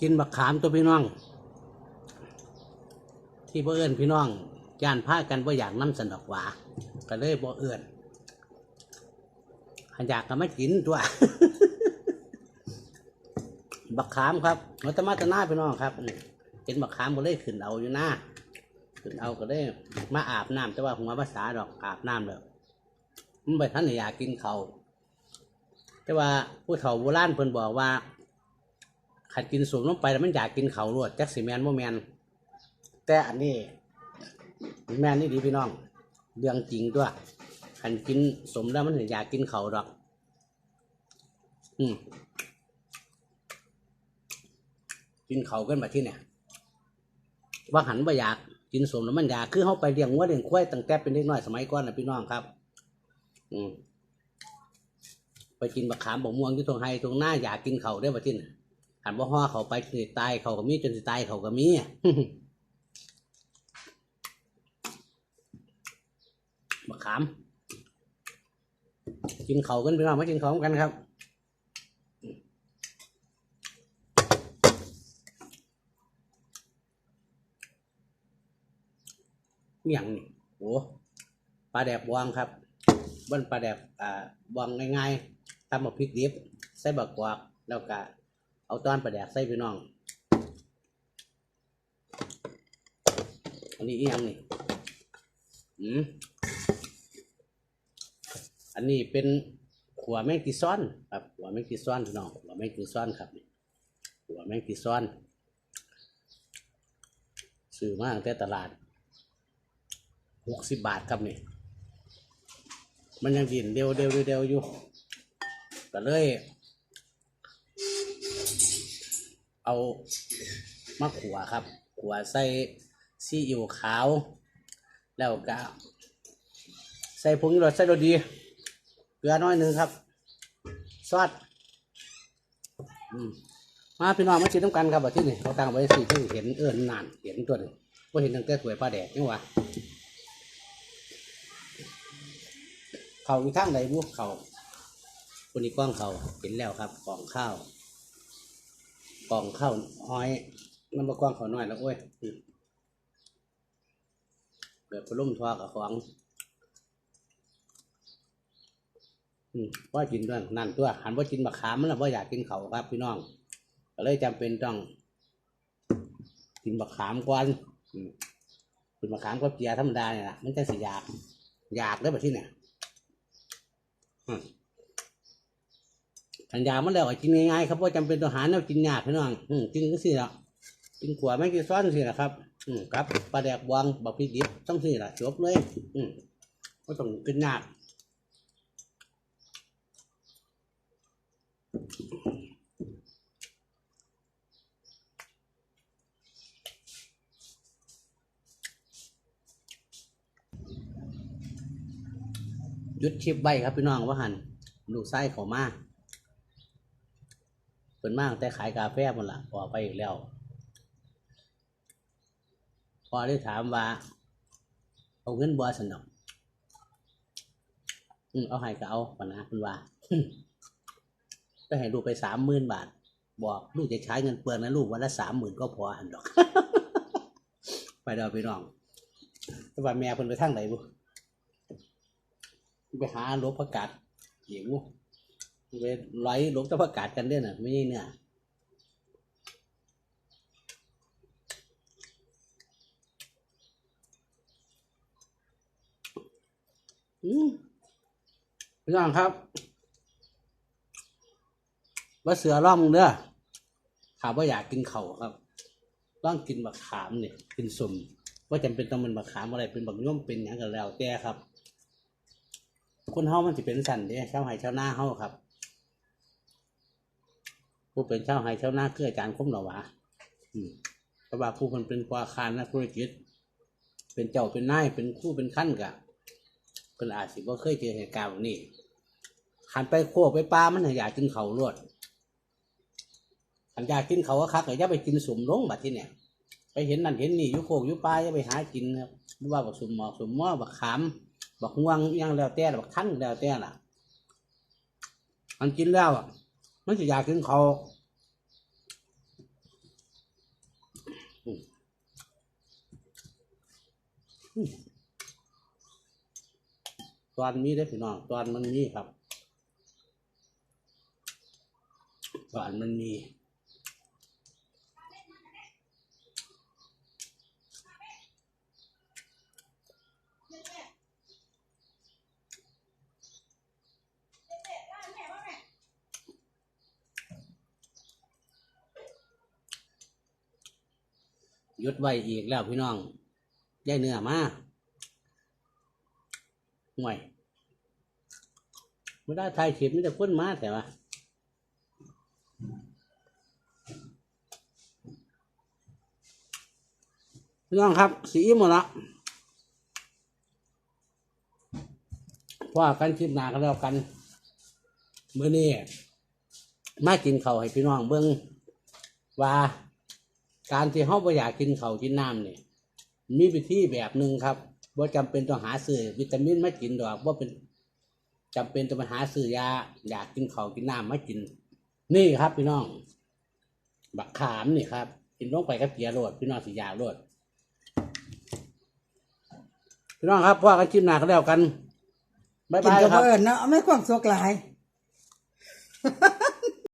กินบักขามตัวพี่น้อง ที่บ่เอื้อนพี่น้องย่านพากันบ่อยากน้ำสนอกหวาก็เลยบ่เอื้อนอยากก็ไม่กินตัว บักขามครับเราจะมาตะหน้าพี่น้องครับเป็นบักขามก็เลยขึ้นเอาอยู่หน้าขึ้นเอาก็เลยมาอาบน้ำแต่ว่าหัวภาษาดอกอาบน้ำเลยมันไปท่านอยากกินเขาแต่ว่าผู้เฒ่าโบราณเพิ่นบอกว่า ขัดกินสมลงไปแล้วมันอยากกินเขาวรวดจักสิแมนโมแมนแต่อันนี้แมนนี่ดีพี่น้องเรื่องจริงด้วยขันกินสมแล้วมันถึงอยากกินเขาวดอก อืมกินเขากันมาที่เนี่ยว่าหันว่าอยากกินสมแล้วมันอยากคือเขาไปเลี้ยงวัวเลี้ยงควายตั้งแต่เป็นเด็กน้อยสมัยก่อนนะพี่น้องครับ อืมไปกินบักขามบักม่วงที่ตรงไฮตรงหน้าอยากกินเขาได้มาที่น่ะ หันว่าห่อเขาไปสิตายเขาก็มีจนสิตายเขาก็มีมะขาม กินเขากันพี่น้องมากินเขากันครับอย่างนี่โอ้ปลาแดบวงครับบ้นปลาแดกอ่าบวงง่ายๆทำมาพริกดิบใส่บักกวากแล้วก็ เอาต้อนปลาแดกใส่พี่น้อง อันนี้อีหยังนี่อืมอันนี้เป็นขัวแมงกีซ้อนครับขัวแมงกีซ้อนพี่น้องขัวแมงกีซ้อนครับขัวแมงกีซ้อนซื้อมาตั้งแต่ตลาดหกสิบบาทครับนี่มันยังดินเดียวเดียวเดียวอยู่ก็เลย เอามะขัวครับ ขัวใส่ซีอิ๊วขาว แล้วก็ใส่ผงยูโรใส่โรดี เกลือน้อยหนึ่งครับซอสมาพี่น้องมาชิมน้ำกันครับที่นี่เขาตั้งไว้สี่ที่เห็นเอิญนานเห็นตัวหนึงว่าเห็นตั้งแต่สวยปลาแดดนี่วะเขาอีกข้างใดบุเขาคนนี้กล้องเขาเห็นแล้วครับกล่องข้าว กล่องข้าวอ้อย มันมากว้างเขาน้อยแล้วโอ้ยอืมเกิดพลุ่มทอกับของอืมว่ากินด้วยนั่นตัวหันว่ากินมะขามมันละว่าอยากกินเขาครับพี่น้องก็เลยจำเป็นต้อง กินมะขามก่อนอืมกินมะขามก็เกียร์ธรรมดาเนี่ยแหละมันจะสิอยาก อยากได้แบบที่เนี่ยอืม ขันยามันแล้วก็กินง่ายๆครับว่าจำเป็นต้องหาแนวกินยากพี่น้องอืมกินก็สิละกินขวาไม่กินซ้อนสิละครับ อืมครับปลาแดกบวงบักพริกดิบต้องสิละจบเลย อืมก็ต้องกินยากยุดชิปไว้ครับพี่น้องว่าหันลูกไส้เขามา เป็นมากแต่ขายกาแฟหมดละพอไปอีกแล้ว พอได้ถามว่า เอาเงินบัวสนอกอืมเอาให้ก็เอาปะนะคุณว่าก็ให้ลูกไปสามหมื่นบาท บอกลูกจะใช้เงินเปลืองนะลูกวันละสามหมื่นก็พอหันดอก ไปเดาไปน้องแต่ว่าแม่เพิ่นไปทางไหนบุไปหาลบประกาศเหี่ยงบุ ไปไล่หลบตะประกาศกันเด้อน่ะไม่ใช่เนี่ยอืมพี่น้องครับว่าเสือร่องเด้อถามว่าอยากกินเขาวครับต้องกินบักขามเนี่ยกินสมว่าจำเป็นต้องเป็นบักขามอะไรเป็นบักย่อมเป็นอย่างกันแล้วแต่ครับ คนเฮามันจะเป็นสันเด้ชาวไห่ชาวนาเฮาครับ ผู้เป็นเช่าวไห่ชาวนาคืออาจารย์คมหรอวะอืมเพระว่าผู้คนเป็นควาคารนักธุรกิจ เป็นเจ้าเป็นนายเป็นคู่เป็นขั้นกะเพิ่นอาจสิบ่เคยเจอเหตุการณ์แบบนี้หันไปโคกไปปลามันอยากกินเขาวรวดหันอยากกินเขาก็คักอย่าไปกินสมลงบัดที่เนี่ยไปเห็นนั่นเห็นนี่ยู่โคกยู่ปลาอย่าไปหากินครับว่าบักสมหมอกสมหม้อบักขามบักง่วงยังแล้วแต่บักทั้งแล้วแต่ล่ะมันกินแล้วอะ มันจะอยาขึ้นเขาตอนมีได้พี่น้องตอนมันมีครับตอนมันมี ยุดไว้อีกแล้วพี่น้องย่ายเนื้อมาห่วยไม่ได้ถ่ายคลิปไมแต่จะพ้นมาแต่ว่าพี่น้องครับ สีหมดละว่ากันคลิปหนากันแล้วกันเมื่อนี้มากินเขาให้พี่น้องเบิ่งว่า การที่เฮาบ่อยากกินเขาวกินน้ำเนี่ยมีวิธีแบบหนึ่งครับบ่าจำเป็นต้องหาซื้อวิตามินมากินดอกบ่าเป็นจำเป็นต้องไปหาซื้อยาอยากกินเขาวกินน้ำมากิน นี่ครับพี่น้อง บักขามนี่ครับ กินลงไปกับเกียร์โรดพี่น้องสิยาโรดพี่น้องครับว่ากันชิมหนาก็แล้วกันบ๊ายกินบายกับครับเอิญเนาะไม่ความสุขหลาย